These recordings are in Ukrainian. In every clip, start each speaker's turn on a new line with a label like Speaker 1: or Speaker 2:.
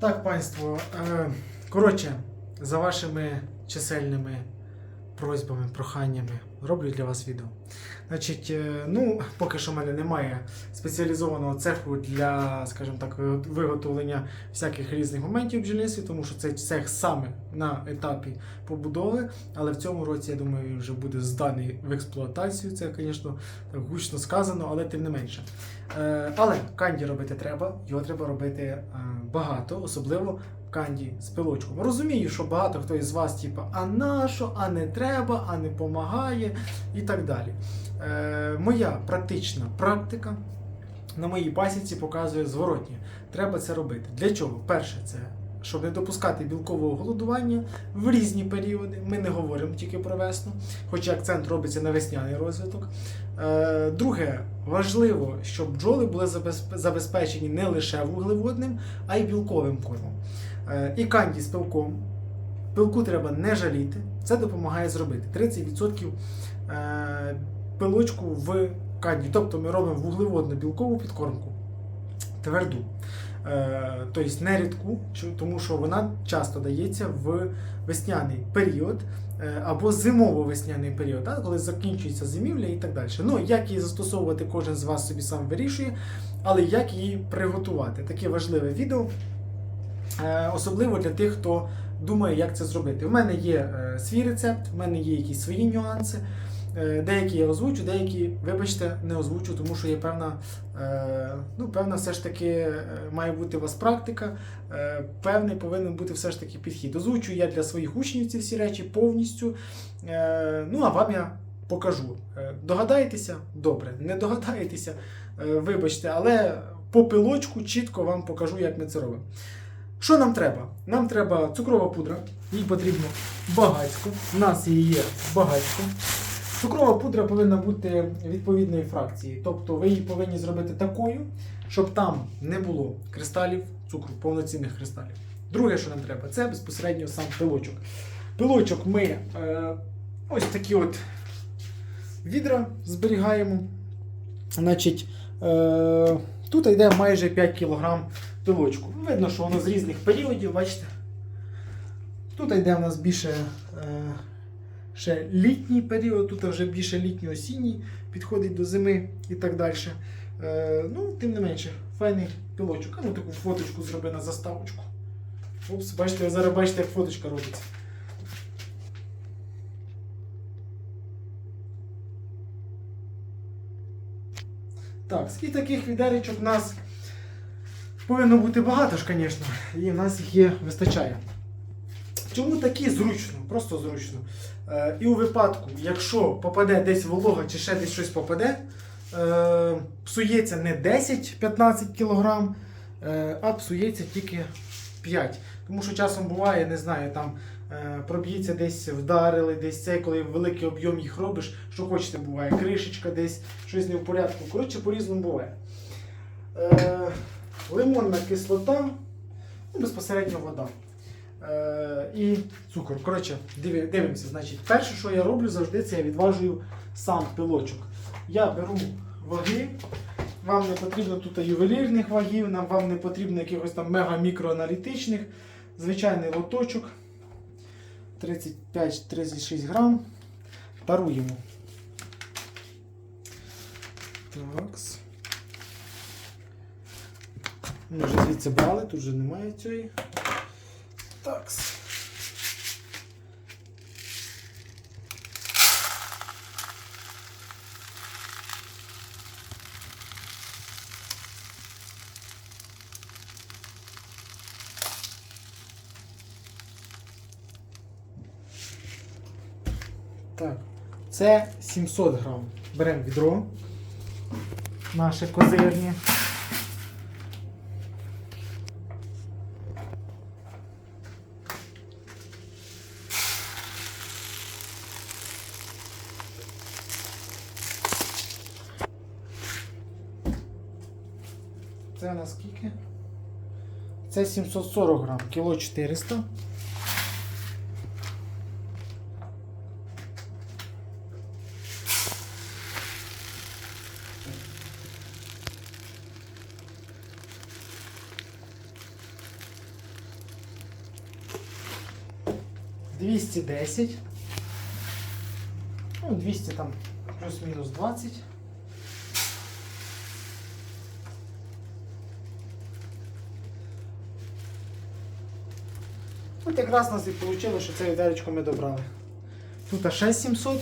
Speaker 1: Так, панство. Е, коротше, за вашими чисельними просьбами, проханнями роблю для вас відео. Значить, е, ну, поки що в мене немає спеціалізованого цеху для, скажімо так, виготовлення всяких різних моментів в бджільництві, тому що цей цех саме на етапі побудови, але в цьому році, я думаю, вже буде зданий в експлуатацію. Це, звісно, гучно сказано, але тим не менше. Е, але канді робити треба, його треба робити е, багато, особливо канді з пилочком. Розумію, що багато хто із вас, типу, а на що, а не треба, а не помагає і так далі. Е, моя практична практика на моїй пасіці показує зворотнє. Треба це робити. Для чого? Перше, це щоб не допускати білкового голодування в різні періоди. Ми не говоримо тільки про весну, хоча акцент робиться на весняний розвиток. Е, Друге, важливо, щоб бджоли були забезпечені не лише вуглеводним, а й білковим кормом. Е, І канді з пилком. Пилку треба не жаліти, це допомагає зробити 30% е, пилочку в канді. Тобто ми робимо вуглеводну білкову підкормку тверду. Е, Тобто не рідку, тому що вона часто дається в весняний період або зимово-весняний період, коли закінчується зимівля і так далі. Ну, як її застосовувати, кожен з вас собі сам вирішує, але як її приготувати. Таке важливе відео, особливо для тих, хто думає, як це зробити. У мене є е, свій рецепт, в мене є якісь свої нюанси. Е, Деякі я озвучу, деякі, вибачте, не озвучу, тому що є певна, е, ну, певна все ж таки е, має бути у вас практика, е, певний повинен бути все ж таки підхід. Озвучу я для своїх учнів ці всі речі повністю. Е, ну, а вам я покажу. Е, догадаєтеся? Добре. Не догадаєтеся, е, вибачте, але по пилочку чітко вам покажу, як ми це робимо. Що нам треба? Нам треба цукрова пудра, їй потрібно багатько. У нас її є багатько. Цукрова пудра повинна бути відповідної фракції. Тобто ви її повинні зробити такою, щоб там не було кристалів цукру, повноцінних кристалів. Друге, що нам треба, це безпосередньо сам пилочок. Пилочок ми е, ось такі от відра зберігаємо. Значить, е, тут йде майже 5 кг пилочку. Видно, що воно з різних періодів, бачите. Тут йде в нас більше е, ще літній період, тут вже більше літньо-осінній, підходить до зими і так далі. Е, ну, тим не менше, файний пилочок. А ну таку фоточку зроби на заставочку. Опс, бачите, зараз бачите, як фоточка робиться. Так, і таких відеречок у нас повинно бути багато ж, звісно, і в нас їх є, вистачає. Чому такі зручно? Просто зручно. Е, і у випадку, якщо попаде десь волога чи ще десь щось попаде, е, псується не 10-15 кг, е, а псується тільки 5. Тому що часом буває, не знаю, там е, проб'ється десь вдарили, десь це, коли великий об'єм їх робиш, що хочете, буває, кришечка десь, щось не в порядку. Коротше, по-різному буває. Е, лимонна кислота, ну, безпосередньо вода. Е, і цукор. Коротше, дивимося. Значить, перше, що я роблю завжди, це я відважую сам пилочок. Я беру ваги. Вам не потрібно тут ювелірних вагів, нам вам не потрібно якихось там мега-мікроаналітичних. Звичайний лоточок 35-36 грам. Таруємо. Такс. Ми вже звідси брали, тут вже немає цієї. Такс. Так, це 700 грам. Беремо відро. Наше козирні. Це 740 грам, кіло 400. Двісті десять, ну двісті там плюс-мінус двадцять. От якраз у нас і вийшло, що це відеречко ми добрали. Тут ще 700.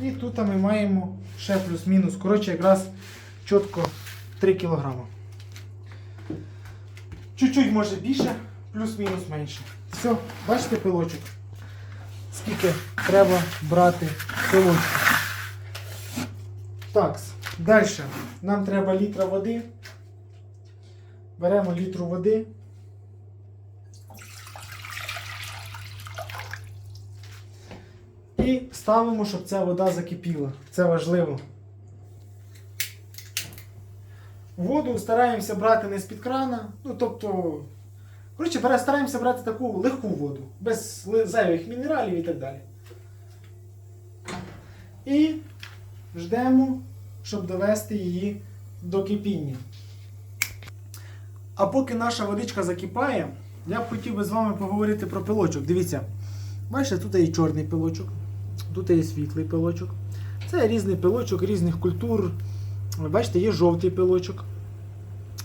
Speaker 1: І тут ми маємо ще плюс-мінус. Коротше, якраз чітко 3 кг. Чуть-чуть може більше, плюс-мінус менше. Все, бачите пилочок? Скільки треба брати пилочку. Так, далі. Нам треба літра води. Беремо літру води. І ставимо, щоб ця вода закипіла. Це важливо. Воду стараємося брати не з-під крана. Ну, тобто, коротше, стараємося брати таку легку воду, без зайвих мінералів і так далі. І ждемо, щоб довести її до кипіння. А поки наша водичка закипає, я б хотів би з вами поговорити про пилочок. Дивіться, бачите, тут є чорний пилочок, тут є світлий пилочок. Це різний пилочок різних культур. Бачите, є жовтий пилочок.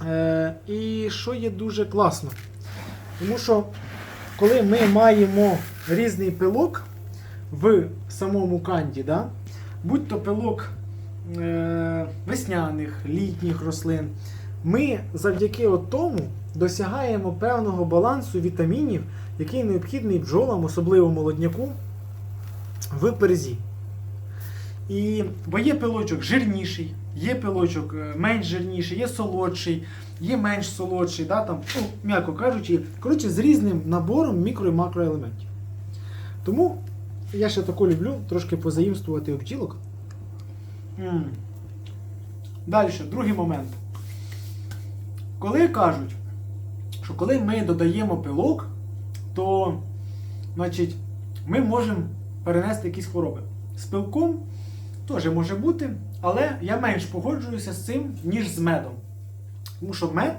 Speaker 1: Е, і що є дуже класно? Тому що коли ми маємо різний пилок в самому канді, да? будь то пилок е, весняних, літніх рослин, ми завдяки тому досягаємо певного балансу вітамінів, який необхідний бджолам, особливо молодняку, в перзі. І, бо є пилочок жирніший, є пилочок е, менш жирніший, є солодший, є менш солодший, да, там, ну, м'яко кажучи, коротше, з різним набором мікро і макроелементів. Тому я ще тако люблю трошки позаїмствувати у бджілок. Далі, другий момент. Коли кажуть, що коли ми додаємо пилок, то значить, ми можемо перенести якісь хвороби. З пилком теж може бути, але я менш погоджуюся з цим, ніж з медом. Тому що мед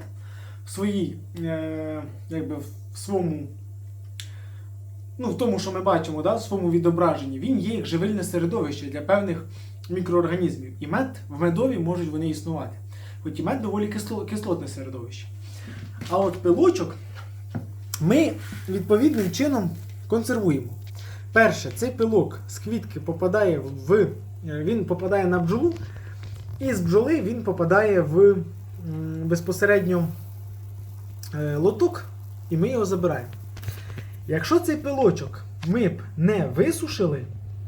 Speaker 1: в своїй, е, якби в своєму, ну, в тому, що ми бачимо, да, в своєму відображенні, він є як живильне середовище для певних мікроорганізмів. І мед в медові можуть вони існувати. Хоч і мед доволі кисло, кислотне середовище. А от пилочок ми відповідним чином консервуємо. Перше, цей пилок з квітки попадає в. е, Він попадає на бджолу, і з бджоли він попадає в безпосередньо е, лоток, і ми його забираємо. Якщо цей пилочок ми б не висушили,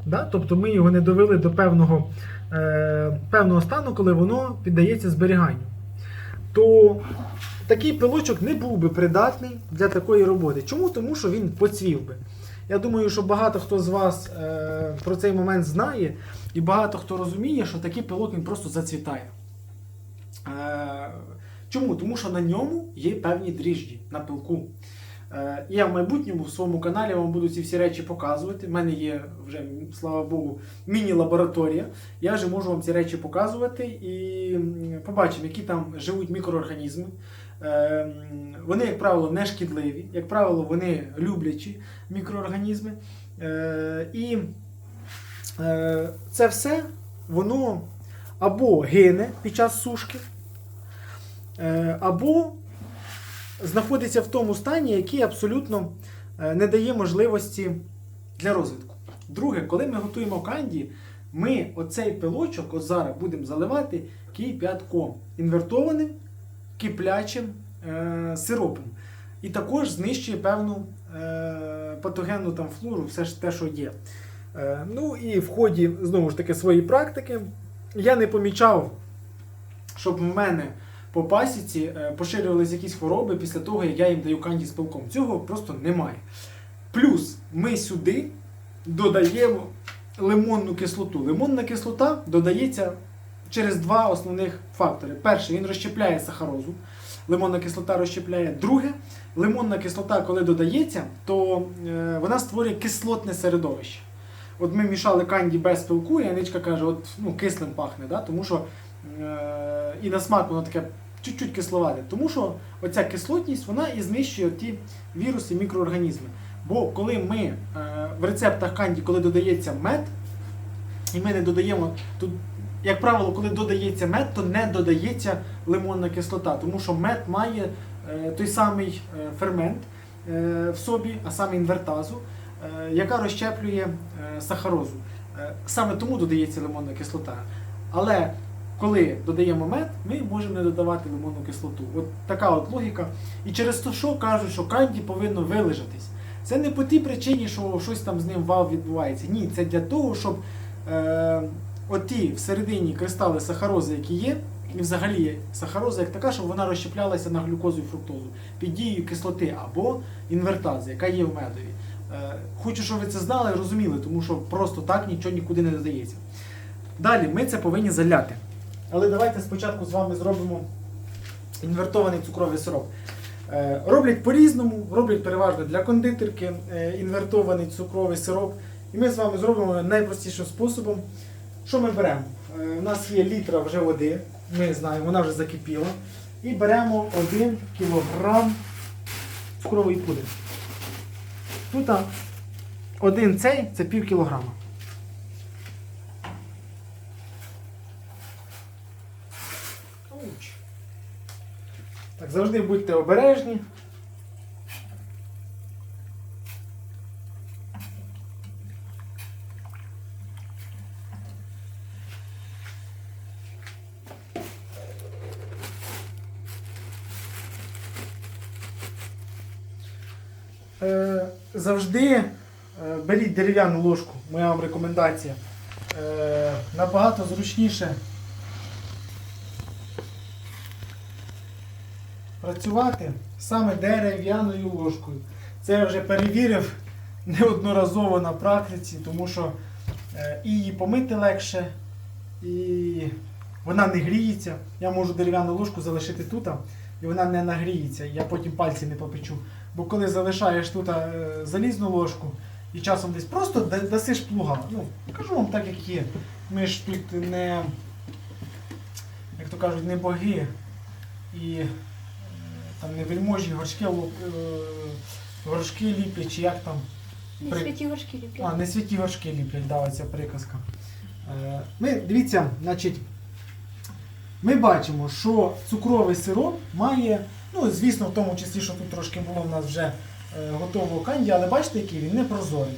Speaker 1: да, тобто ми його не довели до певного, е, певного стану, коли воно піддається зберіганню, то такий пилочок не був би придатний для такої роботи. Чому? Тому що він поцвів би. Я думаю, що багато хто з вас е, про цей момент знає, і багато хто розуміє, що такий пилок він просто зацвітає. Е, чому? Тому що на ньому є певні дріжджі на пилку. Е, я в майбутньому в своєму каналі вам буду ці всі речі показувати. У мене є вже, слава Богу, міні-лабораторія. Я вже можу вам ці речі показувати і побачимо, які там живуть мікроорганізми. Е, Вони, як правило, не шкідливі, як правило, вони люблячі мікроорганізми. Е, І це все воно або гине під час сушки, або знаходиться в тому стані, який абсолютно е, не дає можливості для розвитку. Друге, коли ми готуємо канді, ми оцей пилочок от зараз будемо заливати кип'ятком, інвертованим киплячим е, сиропом. І також знищує певну е, патогенну там флору, все ж те, що є. Е, ну і в ході знову ж таки своєї практики я не помічав, щоб в мене по пасіці е, поширювалися якісь хвороби після того, як я їм даю канді з пилком. Цього просто немає. Плюс ми сюди додаємо лимонну кислоту. Лимонна кислота додається через два основних фактори. Перший, він розщепляє сахарозу. Лимонна кислота розщепляє. Друге, лимонна кислота, коли додається, то е, вона створює кислотне середовище. От ми мішали канді без пилку, і Аничка каже, от ну, кислим пахне, да? тому що е, і на смак воно таке чуть-чуть кисловате. Тому що оця кислотність вона і знищує ті віруси, мікроорганізми. Бо коли ми е, в рецептах канді, коли додається мед, і ми не додаємо тут, як правило, коли додається мед, то не додається лимонна кислота, тому що мед має е, той самий е, фермент в собі, а саме інвертазу, яка розщеплює сахарозу. Саме тому додається лимонна кислота. Але коли додаємо мед, ми можемо не додавати лимонну кислоту. От така от логіка. І через те, що кажуть, що канді повинно вилежатись. Це не по тій причині, що щось там з ним вау відбувається. Ні, це для того, щоб е, оті всередині кристали сахарози, які є, і взагалі сахароза як така, щоб вона розщеплялася на глюкозу і фруктозу під дією кислоти або інвертази, яка є в медові. Е, хочу, щоб ви це знали і розуміли, тому що просто так нічого нікуди не додається. Далі ми це повинні заляти. Але давайте спочатку з вами зробимо інвертований цукровий сироп. Е, Роблять по-різному, роблять переважно для кондитерки е, інвертований цукровий сироп. І ми з вами зробимо найпростішим способом. Що ми беремо? Е, У нас є літра вже води, ми знаємо, вона вже закипіла. І беремо 1 кг цукрової пудри. Тут один цей це пів кілограма. Завжди будьте обережні. Е, завжди е, беріть дерев'яну ложку, моя вам рекомендація. Е, набагато зручніше працювати саме дерев'яною ложкою. Це я вже перевірив неодноразово на практиці, тому що е, і її помити легше, і вона не гріється. Я можу дерев'яну ложку залишити тут, і вона не нагріється. Я потім пальці не попечу. Бо коли залишаєш тут е, залізну ложку і часом десь просто дасиш плуга. Ну, кажу вам так, як є. Ми ж тут не, як то кажуть, не боги і там не вельможі, горшки, луп- е, горшки ліплять, чи як там.
Speaker 2: Не
Speaker 1: При-
Speaker 2: святі важкі ліплять.
Speaker 1: А, не святі горшки ліплять, да, ця приказка. Е, Ми, дивіться, значить, ми бачимо, що цукровий сироп має, ну, звісно, в тому числі, що тут трошки було в нас вже е, готового канді, але бачите, який він не прозорий.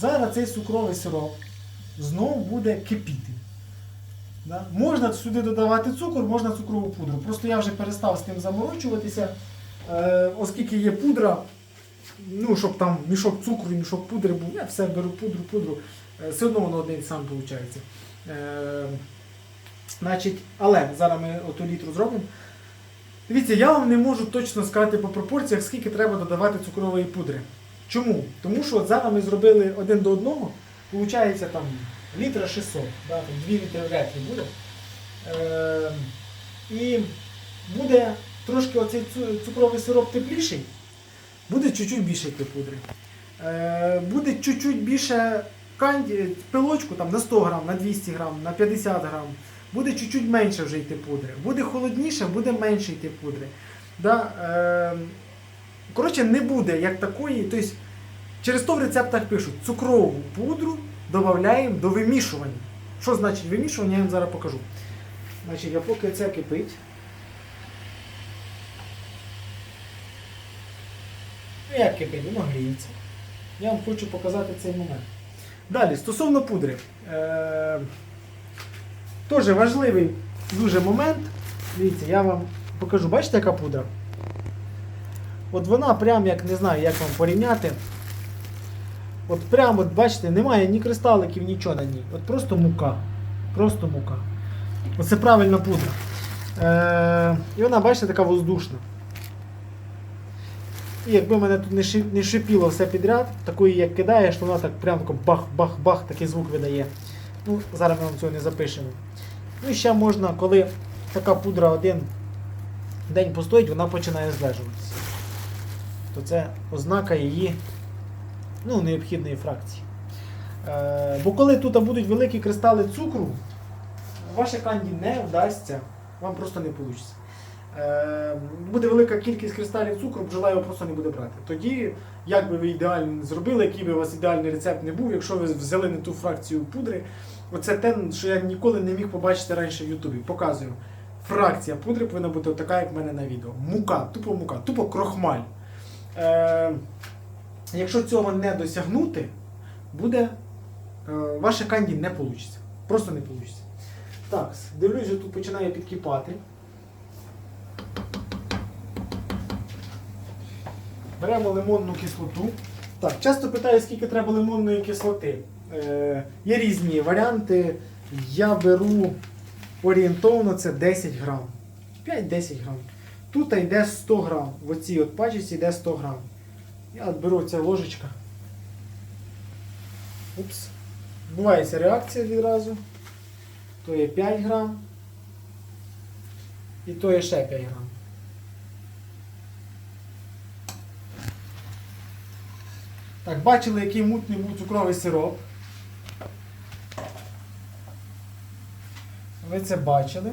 Speaker 1: Зараз цей цукровий сироп знову буде кипіти. Да? Можна сюди додавати цукор, можна цукрову пудру. Просто я вже перестав з тим заморочуватися, е, оскільки є пудра, ну, щоб там мішок цукру, мішок пудри був, я все беру пудру, пудру, е, все одно воно один сам виходить. Е, значить, але зараз ми оту літру зробимо. Дивіться, я вам не можу точно сказати по пропорціях, скільки треба додавати цукрової пудри. Чому? Тому що от зараз ми зробили один до одного, виходить там літра 600, да, там 2 літри вряд ли буде. Е, і буде трошки оцей цукровий сироп тепліший, буде чуть-чуть більше пудри. Е, буде чуть-чуть більше канді, пилочку там, на 100 грам, на 200 грам, на 50 грам. Буде чуть-чуть менше вже йти пудри. Буде холодніше, буде менше йти пудри. Да? Е, коротше, не буде як такої. Тобто, через то в рецептах пишуть, цукрову пудру додаємо до вимішування. Що значить вимішування, я вам зараз покажу. Значить, я поки це кипить. Ну, як кипить, воно гріється. Я вам хочу показати цей момент. Далі, стосовно пудри. Е- Теж важливий дуже момент. Дивіться, я вам покажу, бачите, яка пудра? От вона прям як не знаю, як вам порівняти. От прям, от бачите, немає ні кристаликів, нічого на ній. От просто мука. Просто мука. Оце правильна пудра. Е, і вона, бачите, така воздушна. І якби мене тут не шипіло все підряд, такої як кидаєш, то вона так прям бах-бах-бах такий звук видає. Ну, зараз ми вам цього не запишемо. Ну і ще можна, коли така пудра один день постоїть, вона починає злежуватися. То це ознака її ну, необхідної фракції. Е, бо коли тут будуть великі кристали цукру, ваше канді не вдасться вам просто не вийде. Буде велика кількість кристалів цукру, бджола його просто не буде брати. Тоді, як би ви ідеально зробили, який би у вас ідеальний рецепт не був, якщо ви взяли не ту фракцію пудри, оце те, що я ніколи не міг побачити раніше в Ютубі. Показую. Фракція пудри повинна бути така, як в мене на відео. Мука, тупо мука, тупо крохмаль. Е, якщо цього не досягнути, буде е, ваше канді не вийде. Просто не вийде. Так, дивлюсь, що тут починає підкипати. Беремо лимонну кислоту. Так, часто питаю, скільки треба лимонної кислоти. Е, є різні варіанти. Я беру орієнтовно це 10 грам. 5-10 грам. Тут йде 100 грам. В оцій от пачці йде 100 грам. Я от беру ця ложечка. Упс. Відбувається реакція відразу. То є 5 грам. І то є ще 5 грам. Так, бачили, який мутний був цукровий сироп. Ви це бачили.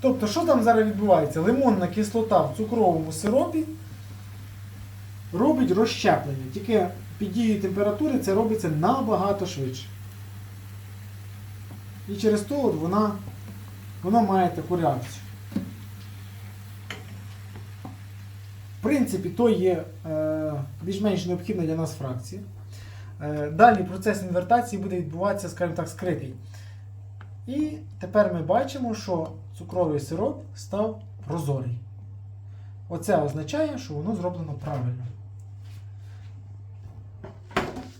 Speaker 1: Тобто, що там зараз відбувається? Лимонна кислота в цукровому сиропі робить розщеплення. Тільки під дією температури це робиться набагато швидше. І через то от вона, вона має таку реакцію. В принципі, то є е, більш-менш необхідна для нас фракція. Е, далі процес інвертації буде відбуватися, скажімо так, скритий. І тепер ми бачимо, що цукровий сироп став прозорий. Оце означає, що воно зроблено правильно.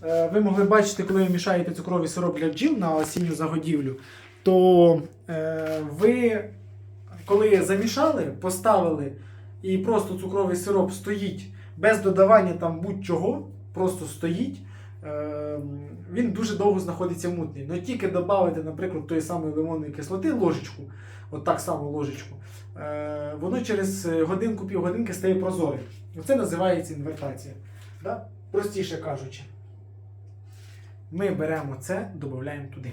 Speaker 1: Е, ви могли бачити, коли ви мішаєте цукровий сироп для бджіл на осінню загодівлю, то е, ви, коли замішали, поставили і просто цукровий сироп стоїть без додавання там будь-чого, просто стоїть, е, він дуже довго знаходиться мутний. Но тільки додати, наприклад, тої самої лимонної кислоти ложечку, от так само ложечку, е, воно через годинку півгодинки стає прозорим. Це називається інвертація. Да? Простіше кажучи. Ми беремо це, додаємо туди.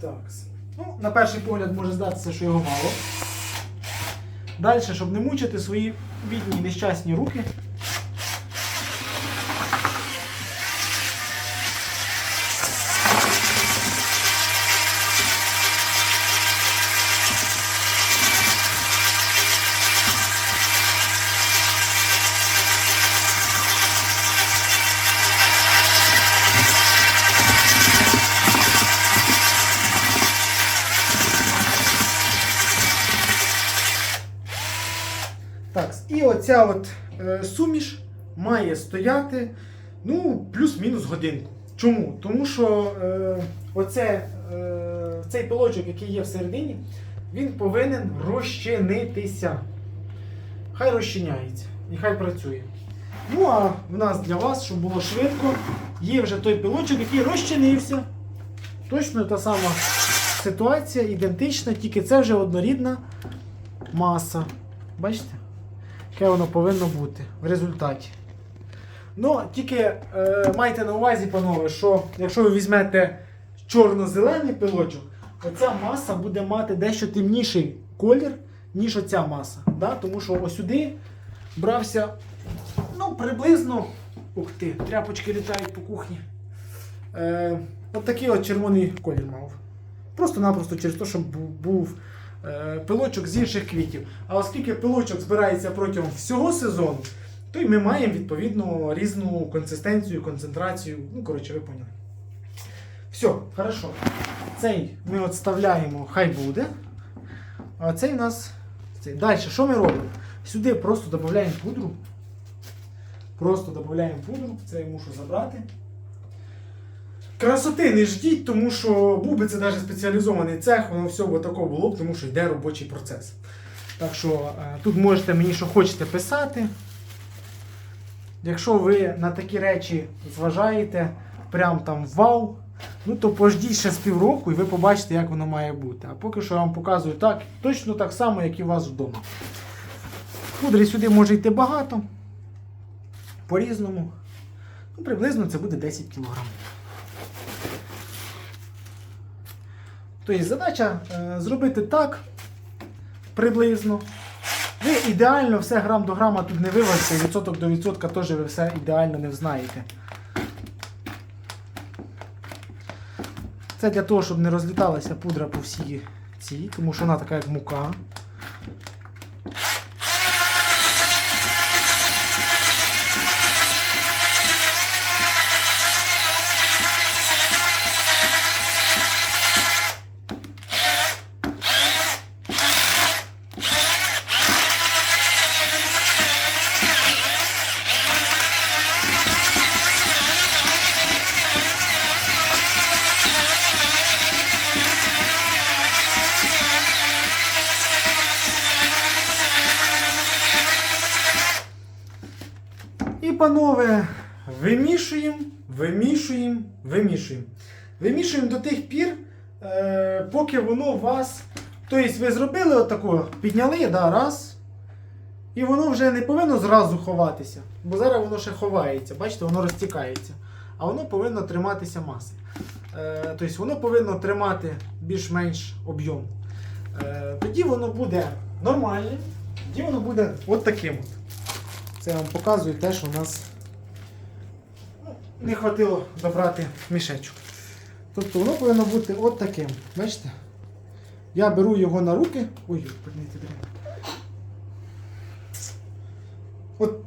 Speaker 1: Так. Ну, на перший погляд може здатися, що його мало. Далі, щоб не мучити свої бідні нещасні руки. Оця от е, суміш має стояти ну, плюс-мінус годинку. Чому? Тому що е, оце, е, цей пилочок, який є всередині, він повинен розчинитися. Хай розчиняється і хай працює. Ну, а в нас для вас, щоб було швидко, є вже той пилочок, який розчинився. Точно та сама ситуація, ідентична, тільки це вже однорідна маса. Бачите? Яке воно повинно бути в результаті. Ну, тільки е, майте на увазі, панове, що якщо ви візьмете чорно-зелений пилочок, оця маса буде мати дещо темніший колір, ніж оця маса. Да? Тому що ось сюди брався ну, приблизно. Ух ти, тряпочки літають по кухні. Е, от такий от червоний колір мав. Просто-напросто через те, що був, пилочок з інших квітів. А оскільки пилочок збирається протягом всього сезону, то й ми маємо відповідно різну консистенцію, концентрацію. Ну, коротше, ви поняли. Все, хорошо. Цей ми відставляємо, хай буде. А цей у нас. Цей. Далі, що ми робимо? Сюди просто додаємо пудру. Просто додаємо пудру, це я мушу забрати. Красоти не ждіть, тому що був би це навіть спеціалізований цех, воно все б тако було б, тому що йде робочий процес. Так що е, тут можете мені, що хочете писати. Якщо ви на такі речі зважаєте, прям там вау, ну то пождіть ще з півроку і ви побачите, як воно має бути. А поки що я вам показую так, точно так само, як і у вас вдома. Пудри сюди може йти багато. по-різному. Ну, приблизно це буде 10 кг. Тобто задача е, зробити так приблизно. Ви ідеально все грам до грама тут не виважите, відсоток до відсотка теж ви все ідеально не знаєте. Це для того, щоб не розліталася пудра по всій цій, тому що вона така як мука. Панове, вимішуємо, вимішуємо, вимішуємо. Вимішуємо до тих пір, е, поки воно у вас. Тобто ви зробили отако, підняли, да, раз. І воно вже не повинно зразу ховатися. Бо зараз воно ще ховається, бачите, воно розтікається. А воно повинно триматися маси. Е, тобто воно повинно тримати більш-менш об'єм. Е, тоді воно буде нормальним, тоді воно буде от таким. От. Це вам показую те, що у нас не хватило добрати мішечок. Тобто воно повинно бути от таким. Бачите? Я беру його на руки. Ой, подивіться, От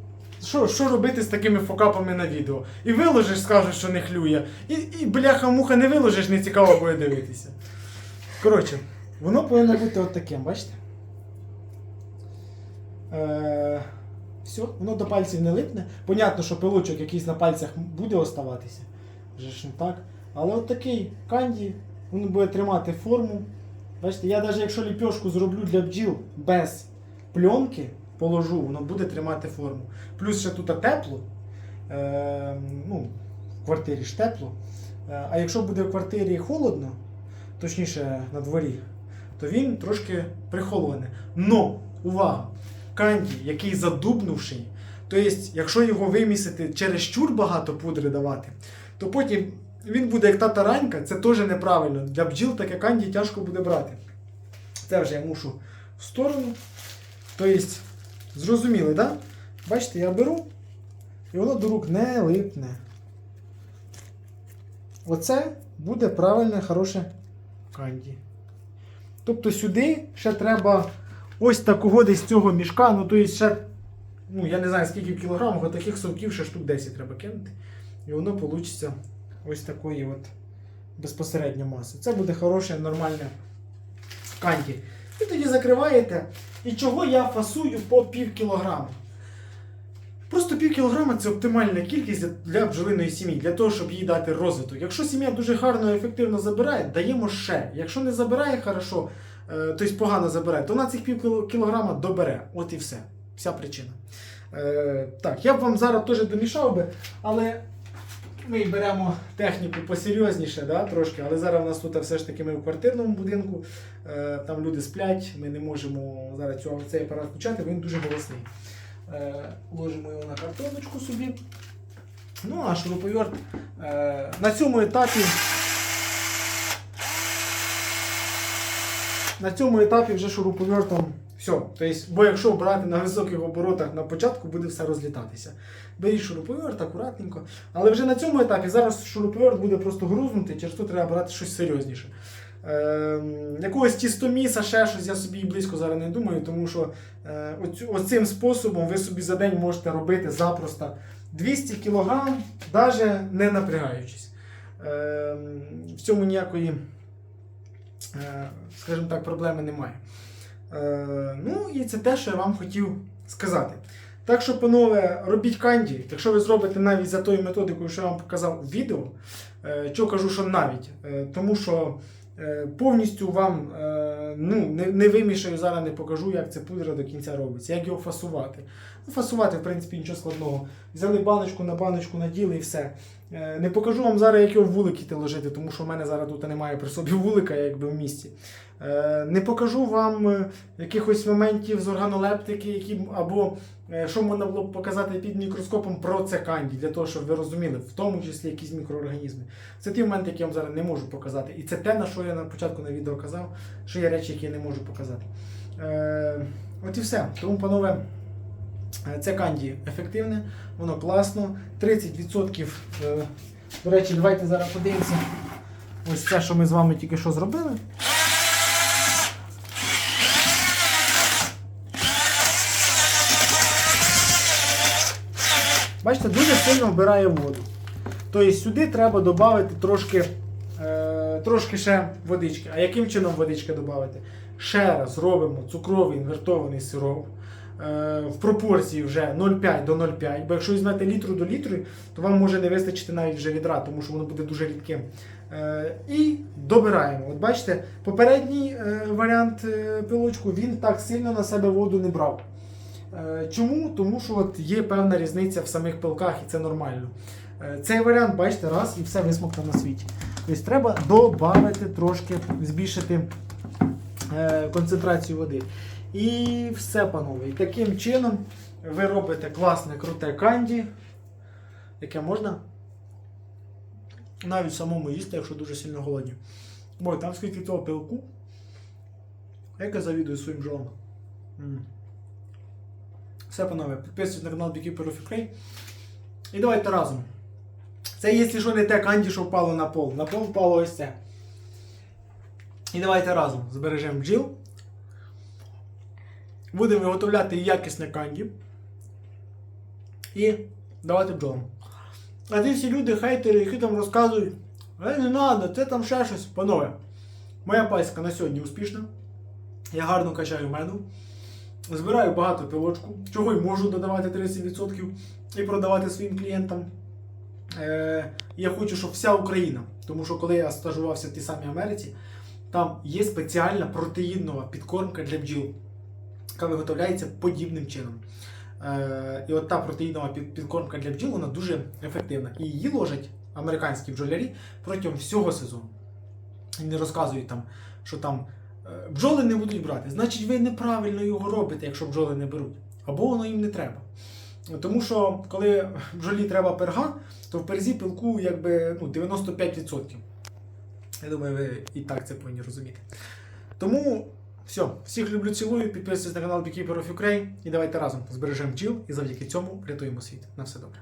Speaker 1: що, що робити з такими фокапами на відео? І виложиш, скажеш, що не клює. І, і бляха-муха не виложиш, не цікаво буде дивитися. Коротше, воно повинно бути от таким, бачите? Е, все, воно до пальців не липне. Понятно, що пилочок якийсь на пальцях буде оставатися. Вже ж не так. Але от такий канді, він буде тримати форму. Бачите, я навіть якщо ліпьошку зроблю для бджіл без пленки, положу, воно буде тримати форму. Плюс ще тут тепло. Е, ну, в квартирі ж тепло. Е, а якщо буде в квартирі холодно, точніше на дворі, то він трошки прихолоне. Но, увага! Канді, який задубнувший, то є, якщо його вимісити через чур багато пудри давати, то потім він буде як та таранька, це теж неправильно. Для бджіл таке канді тяжко буде брати. Це вже я мушу в сторону. Тобто, зрозуміли? Да? Бачите, я беру, і воно до рук не липне. Оце буде правильне, хороше канді. Тобто сюди ще треба ось такого десь цього мішка, ну то є ще, ну я не знаю скільки в кілограмах, а таких совків ще штук 10 треба кинути. І воно вийде ось такої от безпосередньо маси. Це буде хороше, нормальне канді. І тоді закриваєте. І чого я фасую по пів кілограма? Просто пів кілограма це оптимальна кількість для бджолиної сім'ї, для того, щоб їй дати розвиток. Якщо сім'я дуже гарно і ефективно забирає, даємо ще. Якщо не забирає хорошо, тобто погано забирає, то вона цих пів кілограма добере. От і все. Вся причина. Е, так, я б вам зараз теж домішав би, але ми беремо техніку посерйозніше, да, трошки, але зараз у нас тут все ж таки ми в квартирному будинку, е, там люди сплять, ми не можемо зараз цього, цей апарат включати, він дуже голосний. Е, ложимо його на картоночку собі. Ну, а шуруповерт е, на цьому етапі. На цьому етапі вже шуруповертом все. Тобто, бо якщо брати на високих оборотах на початку, буде все розлітатися. Беріть шуруповерт акуратненько. Але вже на цьому етапі зараз шуруповерт буде просто грузнутий, через то треба брати щось серйозніше. Е, якогось тістоміса, ще щось я собі близько зараз не думаю, тому що е, оцим способом ви собі за день можете робити запросто 200 кг, навіть не напрягаючись. Е, в цьому ніякої, скажімо так, проблеми немає. Е, ну і це те, що я вам хотів сказати. Так що, панове, робіть канді. Якщо ви зробите навіть за тою методикою, що я вам показав в відео, е, що кажу, що навіть, е, тому що е, повністю вам е, ну, не, не вимішаю, зараз не покажу, як це пудра до кінця робиться, як його фасувати. Ну, фасувати, в принципі, нічого складного. Взяли баночку на баночку, наділи і все. Е, Не покажу вам зараз, як його вулики ложити, тому що в мене зараз тут немає при собі вулика, якби в місті. Е, Не покажу вам е, якихось моментів з органолептики, які або що можна було б показати під мікроскопом про це канді, для того, щоб ви розуміли, в тому числі якісь мікроорганізми. Це ті моменти, які я вам зараз не можу показати. І це те, на що я на початку на відео казав, що є речі, які я не можу показати. От і все. Тому, панове, це канді ефективне, воно класно. 30%. е, До речі, давайте зараз подивимося. Ось це, що ми з вами тільки що зробили. Бачите, дуже сильно вбирає воду. Тобто сюди треба додати трошки, е, трошки ще водички. А яким чином водички додати? Ще раз робимо цукровий інвертований сироп е, в пропорції вже 0,5 до 0,5. Бо якщо візьмете літру до літру, то вам може не вистачити навіть вже відра, тому що воно буде дуже рідким. Е, і добираємо. От бачите, попередній е, варіант е, пилочку він так сильно на себе воду не брав. Е, Чому? Тому що от є певна різниця в самих пилках, і це нормально. Е, Цей варіант, бачите, раз і все висмоктав на світі. Тобто треба додати трошки, збільшити е, концентрацію води. І все, панове. І таким чином ви робите класне, круте канді, яке можна навіть самому їсти, якщо дуже сильно голодні. Бо там скільки того пилку, як я завідую своїм бджолам. М. Все, панове, підписуйтесь на канал of Ukraine. І давайте разом. Це, якщо що, не те канді, що впало на пол. На пол впало ось це. І давайте разом збережемо бджіл. Будемо виготовляти якісне канді. І давати бджолам. А ті всі люди, хейтери, які там розказують, е, не треба, це там ще щось. Панове, моя паська на сьогодні успішна. Я гарно качаю меду. Збираю багато пилочку, чого й можу додавати 30% і продавати своїм клієнтам. Е, я хочу, щоб вся Україна, тому що коли я стажувався в тій самій Америці, там є спеціальна протеїнова підкормка для бджіл, яка виготовляється подібним чином. Е, і от та протеїнова підкормка для бджіл, вона дуже ефективна. І її ложать американські бджолярі протягом всього сезону. І не розказують там, що там е, бджоли не будуть брати. Значить, ви неправильно його робите, якщо бджоли не беруть. Або воно їм не треба. Тому що коли бджолі треба перга, то в перзі пилку якби ну, 95%. Я думаю, ви і так це повинні розуміти. Тому все, всіх люблю, цілую, підписуйтесь на канал Beekeeper of Ukraine і давайте разом збережемо бджіл і завдяки цьому рятуємо світ. На все добре.